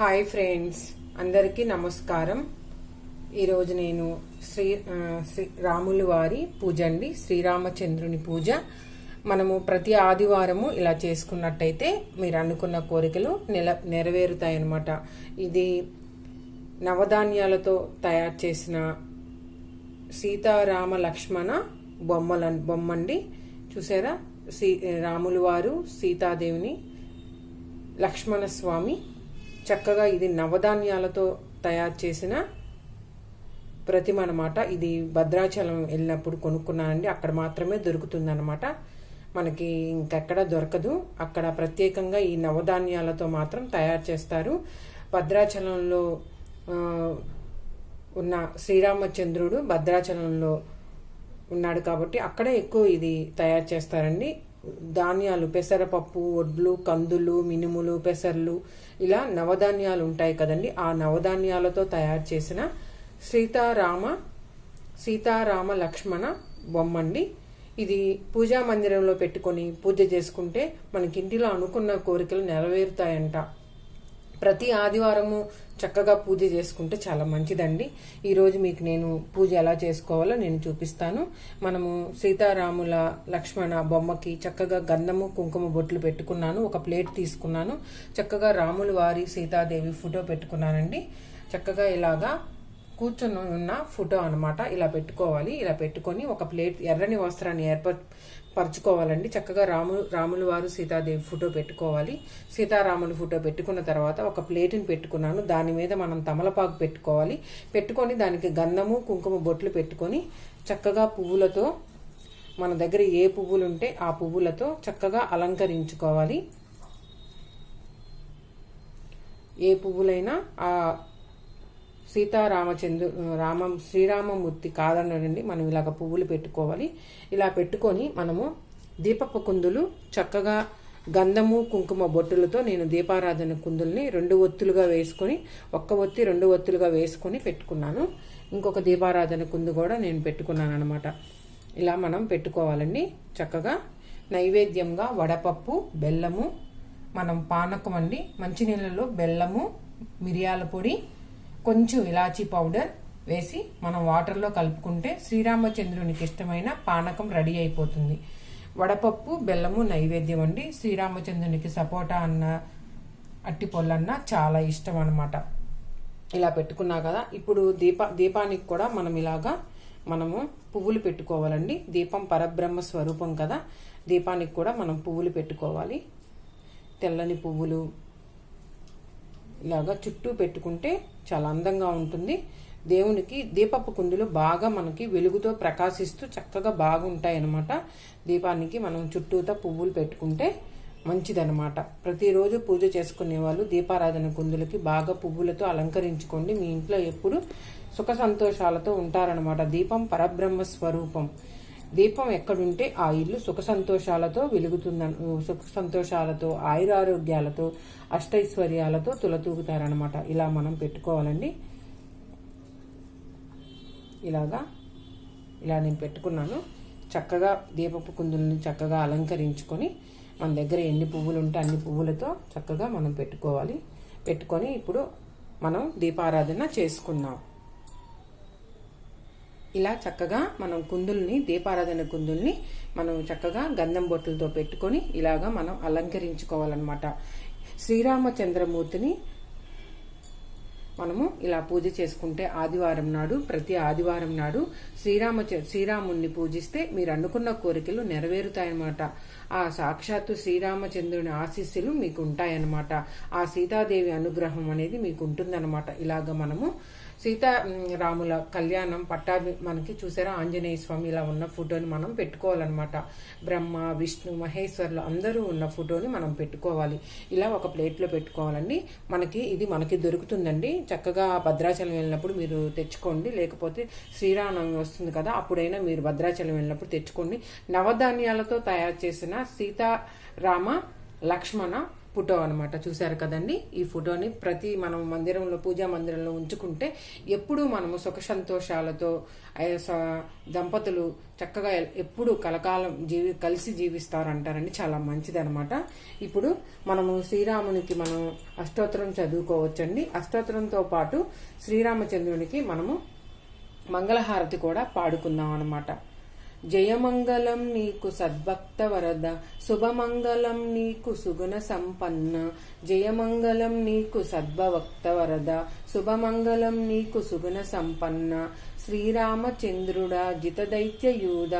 Hi friends అందరికీ నమస్కారం. ఈరోజు నేను శ్రీ శ్రీ రాములు వారి పూజ అండి శ్రీరామచంద్రుని పూజ. మనము ప్రతి ఆదివారము ఇలా చేసుకున్నట్టయితే మీరు అనుకున్న కోరికలు నెల నెరవేరుతాయన్నమాట. ఇది నవధాన్యాలతో తయారు చేసిన సీతారామ లక్ష్మణ బొమ్మల బొమ్మండి. చూసారా? సీ రాములు వారు సీతాదేవిని లక్ష్మణ స్వామి చక్కగా ఇది నవధాన్యాలతో తయారు చేసిన ప్రతిమ అనమాట ఇది భద్రాచలం వెళ్ళినప్పుడు కొనుక్కున్నానండి. అక్కడ మాత్రమే దొరుకుతుందన్నమాట. మనకి ఇంకెక్కడ దొరకదు. అక్కడ ప్రత్యేకంగా ఈ నవధాన్యాలతో మాత్రం తయారు చేస్తారు. భద్రాచలంలో ఉన్న శ్రీరామచంద్రుడు భద్రాచలంలో ఉన్నాడు కాబట్టి అక్కడే ఎక్కువ ఇది తయారు చేస్తారండి. ధాన్యాలు పెసరపప్పు వడ్లు కందులు మినుములు పెసర్లు ఇలా నవధాన్యాలు ఉంటాయి కదండి. ఆ నవధాన్యాలతో తయారు చేసిన సీతారామ సీతారామ లక్ష్మణ బొమ్మండి. ఇది పూజా మందిరంలో పెట్టుకొని పూజ చేసుకుంటే మనకి ఇంటిలో అనుకున్న కోరికలు నెరవేరుతాయంట. ప్రతి ఆదివారము చక్కగా పూజ చేసుకుంటే చాలా మంచిదండి. ఈరోజు మీకు నేను పూజ ఎలా చేసుకోవాలో నేను చూపిస్తాను. మనము సీతారాముల లక్ష్మణ బొమ్మకి చక్కగా గంధము కుంకుమ బొట్లు పెట్టుకున్నాను. ఒక ప్లేట్ తీసుకున్నాను. చక్కగా రాముల వారి సీతాదేవి ఫోటో పెట్టుకున్నానండి. చక్కగా ఇలాగా కూర్చొని ఉన్న ఫోటో అనమాట ఇలా పెట్టుకోవాలి. ఇలా పెట్టుకొని ఒక ప్లేట్ ఎర్రని వస్త్రాన్ని ఏర్ప పరుచుకోవాలండి. చక్కగా రాము రాముల వారు సీతాదేవి ఫోటో పెట్టుకోవాలి. సీతారాముల ఫోటో పెట్టుకున్న తర్వాత ఒక ప్లేట్ని పెట్టుకున్నాను. దాని మీద మనం తమలపాకు పెట్టుకోవాలి. పెట్టుకొని దానికి గంధము కుంకుమ బొట్లు పెట్టుకొని చక్కగా పువ్వులతో మన దగ్గర ఏ పువ్వులు ఉంటే ఆ పువ్వులతో చక్కగా అలంకరించుకోవాలి. ఏ పువ్వులైనా ఆ సీతారామచంద్రు రామం శ్రీరామమూర్తి కాదనండి మనం ఇలాగ పువ్వులు పెట్టుకోవాలి. ఇలా పెట్టుకొని మనము దీపపు కుందులు చక్కగా గంధము కుంకుమ బొట్టులతో నేను దీపారాధన కుందుల్ని రెండు ఒత్తులుగా వేసుకొని ఒక్క ఒత్తి రెండు ఒత్తులుగా వేసుకొని పెట్టుకున్నాను. ఇంకొక దీపారాధన కుందు కూడా నేను పెట్టుకున్నాను అనమాట ఇలా మనం పెట్టుకోవాలండి. చక్కగా నైవేద్యంగా వడపప్పు బెల్లము మనం పానకం అండి మంచినీళ్ళలో బెల్లము మిరియాల పొడి కొంచెం ఇలాచీ పౌడర్ వేసి మనం వాటర్లో కలుపుకుంటే శ్రీరామచంద్రునికి ఇష్టమైన పానకం రెడీ అయిపోతుంది. వడపప్పు బెల్లము నైవేద్యం అండి. శ్రీరామచంద్రునికి సపోటా అన్న అట్టి పొల్లన్న చాలా ఇష్టం అనమాట ఇలా పెట్టుకున్నా కదా ఇప్పుడు దీప దీపానికి కూడా మనం ఇలాగా మనము పువ్వులు పెట్టుకోవాలండి. దీపం పరబ్రహ్మ స్వరూపం కదా దీపానికి కూడా మనం పువ్వులు పెట్టుకోవాలి. తెల్లని పువ్వులు ఇలాగా చుట్టూ పెట్టుకుంటే చాలా అందంగా ఉంటుంది. దేవునికి దీపపు కుందులు బాగా మనకి వెలుగుతో ప్రకాశిస్తూ చక్కగా బాగుంటాయి అన్నమాట దీపానికి మనం చుట్టూతో పువ్వులు పెట్టుకుంటే మంచిదనమాట ప్రతిరోజు పూజ చేసుకునే వాళ్ళు దీపారాధన కుందులకి బాగా పువ్వులతో అలంకరించుకోండి. మీ ఇంట్లో ఎప్పుడు సుఖ సంతోషాలతో ఉంటారనమాట దీపం పరబ్రహ్మ స్వరూపం. దీపం ఎక్కడుంటే ఆ ఇల్లు సుఖ సంతోషాలతో వెలుగుతుంద సుఖ సంతోషాలతో ఆయురారోగ్యాలతో అష్టైశ్వర్యాలతో తులతూగుతారనమాట ఇలా మనం పెట్టుకోవాలండి. ఇలాగా ఇలా నేను పెట్టుకున్నాను. చక్కగా దీపపు కుందుల్ని చక్కగా అలంకరించుకొని మన దగ్గర ఎన్ని పువ్వులు ఉంటే అన్ని పువ్వులతో చక్కగా మనం పెట్టుకోవాలి. పెట్టుకొని ఇప్పుడు మనం దీపారాధన చేసుకుందాం. ఇలా చక్కగా మనం కుందుల్ని దీపారాధన కుందుల్ని మనం చక్కగా గంధం బొట్టులతో పెట్టుకొని ఇలాగా మనం అలంకరించుకోవాలన్నమాట. శ్రీరామచంద్రమూర్తిని మనము ఇలా పూజ చేసుకుంటే ఆదివారం నాడు ప్రతి ఆదివారం నాడు శ్రీరామ శ్రీరాముణ్ణి పూజిస్తే మీరు అనుకున్న కోరికలు నెరవేరుతాయన్నమాట. ఆ సాక్షాత్తు శ్రీరామచంద్రుని ఆశీస్సులు మీకు ఉంటాయన్నమాట ఆ సీతాదేవి అనుగ్రహం అనేది మీకు ఉంటుందన్నమాట ఇలాగ మనము సీతా రాముల కళ్యాణం పట్టాభి మనకి చూసారా? ఆంజనేయ స్వామి ఇలా ఉన్న ఫోటోని మనం పెట్టుకోవాలన్నమాట. బ్రహ్మ విష్ణు మహేశ్వర్లు అందరూ ఉన్న ఫోటోని మనం పెట్టుకోవాలి. ఇలా ఒక ప్లేట్లో పెట్టుకోవాలండి. మనకి ఇది మనకి దొరుకుతుందండి. చక్కగా భద్రాచలం వెళ్ళినప్పుడు మీరు తెచ్చుకోండి. లేకపోతే శ్రీరామనవమి వస్తుంది కదా అప్పుడైనా మీరు భద్రాచలం వెళ్ళినప్పుడు తెచ్చుకోండి. నవధాన్యాలతో తయారు చేసిన సీతారామ లక్ష్మణ ఫోటో అనమాట చూశారు కదండి? ఈ ఫోటోని ప్రతి మనం మందిరంలో పూజా మందిరంలో ఉంచుకుంటే ఎప్పుడూ మనము సుఖ సంతోషాలతో స- దంపతులు చక్కగా ఎప్పుడు కలకాలం జీవి కలిసి జీవిస్తారు అంటారండి చాలా మంచిదన్నమాట. ఇప్పుడు మనము శ్రీరామునికి మనం అష్టోత్తరం చదువుకోవచ్చండి. అష్టోత్తరంతో పాటు శ్రీరామచంద్రునికి మనము మంగళహారతి కూడా పాడుకుందాం అనమాట జయమంగళం నీకు సద్భక్త వరద శుభమంగళం నీకు సుగుణ సంపన్న జయమంగళం నీకు సద్భవక్త వరద శుభమంగళం నీకు సుగుణ సంపన్న. శ్రీరామచంద్రుడా జితదైత్యయూధ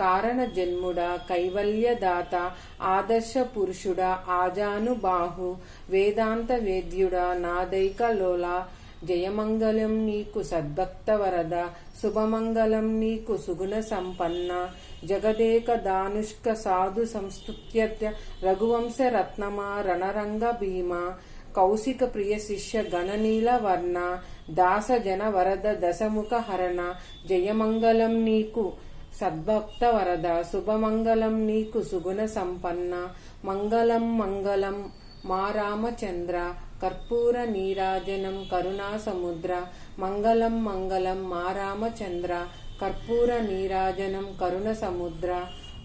కారణ జన్ముడా కైవల్యదాత ఆదర్శ పురుషుడా ఆజానుబాహు వేదాంత వేద్యుడా నాదైక లోలా జయమంగళం నీకు సద్భక్త వరద శుభమంగళం నీకు సుగుణ సంపన్న జగదేక దానుష్క సాధు సంస్తుత్య రఘువంశ రత్నమా రణరంగ భీమా. కౌశిక ప్రియ శిష్య గణనీల వర్ణ దాస జన వరద దశముఖ హరణ. జయమంగళం నీకు సద్భక్త వరద శుభమంగళం నీకు సుగుణ సంపన్న మంగళం మంగళం మా రామచంద్ర. కర్పూర నీరాజనం కరుణాసముద్ర మంగళం మంగళం మారామచంద్ర కర్పూర నీరాజనం కరుణ సముద్ర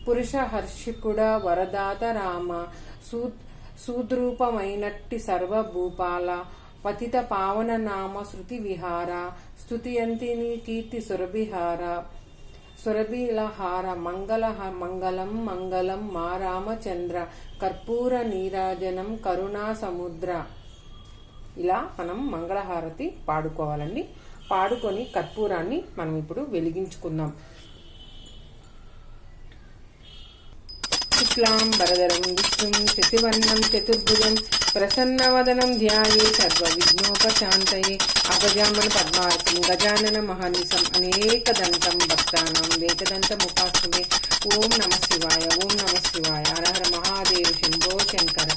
పురుష హర్షికుడ వరదాత రామ సూ సూద్రూపమైనట్టి సర్వభూపాల పతిత పావన నామ శృతి విహార స్తుతియంతిని కీర్తి సురభిహార సురభిలహార మంగళ మంగళం మంగళం మా రామచంద్ర కర్పూర నీరాజనం కరుణా సముద్ర. ఇలా మనం మంగళహారతి పాడుకోవాలండి. పాడుకొని కర్పూరాన్ని మనం ఇప్పుడు వెలిగించుకుందాం. శుక్లాం వరదరం విష్ణుం శశివర్ణం చతుర్భుజం ప్రసన్నవదనం ధ్యాయే సర్వ విఘ్నోపశాంతయే అగజామన పద్మార్కం గజానన మహానిసం అనేక దంతం భక్తానం వేకదంతముపాస్మే ఓం నమ శివాయ ఓం నమ శివాయ హర హర మహాదేవ శంభో శంకర.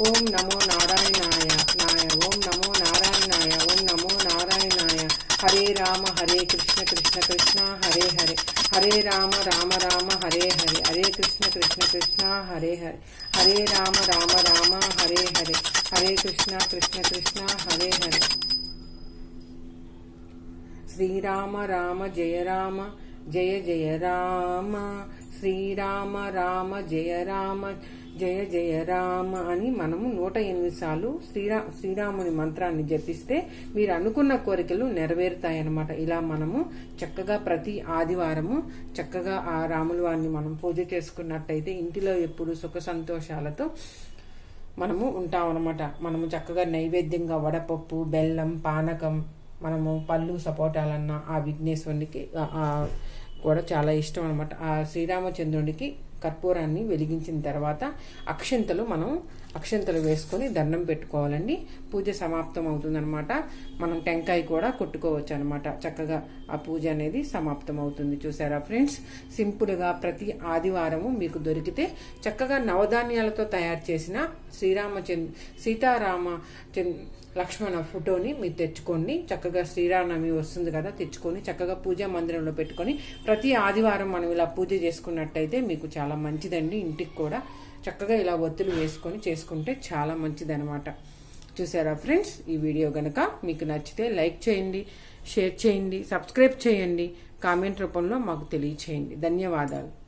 ఓం నమో నారాయణాయ నాయ ఓం నమో నారాయణాయ ఓం నమో నారాయణాయ హరే రామ హరే కృష్ణ కృష్ణ కృష్ణ హరే హరే హరే రామ రామ రామ హరే హరే హరే కృష్ణ కృష్ణ కృష్ణ హరే హరే హరే రామ రామ రామ హరే హరే హరే కృష్ణ కృష్ణ కృష్ణ హరే హరే శ్రీరామ రామ జయ రామ జయ జయ రామ శ్రీరామ రామ జయ రామ జయ జయ రామ అని మనము నూట ఎనిమిది సార్లు శ్రీరా శ్రీరాముని మంత్రాన్ని జపిస్తే మీరు అనుకున్న కోరికలు నెరవేరుతాయన్నమాట. ఇలా మనము చక్కగా ప్రతి ఆదివారము చక్కగా ఆ రాముల వారిని మనం పూజ చేసుకున్నట్టయితే ఇంటిలో ఎప్పుడు సుఖ సంతోషాలతో మనము ఉంటాం అనమాట మనము చక్కగా నైవేద్యంగా వడపప్పు బెల్లం పానకం మనము పళ్ళు సపోటాలన్న ఆ విఘ్నేశ్వరునికి కూడా చాలా ఇష్టం అనమాట ఆ శ్రీరామచంద్రునికి కర్పూరాన్ని వెలిగించిన తర్వాత అక్షంతలు మనం అక్షంతలు వేసుకొని దండం పెట్టుకోవాలండి. పూజ సమాప్తం అవుతుందనమాట మనం టెంకాయ కూడా కొట్టుకోవచ్చు అనమాట చక్కగా ఆ పూజ అనేది సమాప్తం అవుతుంది. చూసారా ఫ్రెండ్స్? సింపుల్గా ప్రతి ఆదివారము మీకు దొరికితే చక్కగా నవధాన్యాలతో తయారు చేసిన శ్రీరామచంద్ర సీతారామ చంద్ లక్ష్మణ ఫోటోని మీరు తెచ్చుకోండి. చక్కగా శ్రీరామనవమి వస్తుంది కదా తెచ్చుకొని చక్కగా పూజా మందిరంలో పెట్టుకొని ప్రతి ఆదివారం మనం ఇలా పూజ చేసుకున్నట్టయితే మీకు చాలా మంచిదండి ఇంటికి కూడా. చక్కగా ఇలా ఒత్తులు వేసుకొని చేసుకుంటే చాలా మంచిదనమాట చూసారా ఫ్రెండ్స్? ఈ వీడియో కనుక మీకు నచ్చితే లైక్ చేయండి షేర్ చేయండి సబ్స్క్రైబ్ చేయండి కామెంట్ రూపంలో మాకు తెలియచేయండి. ధన్యవాదాలు.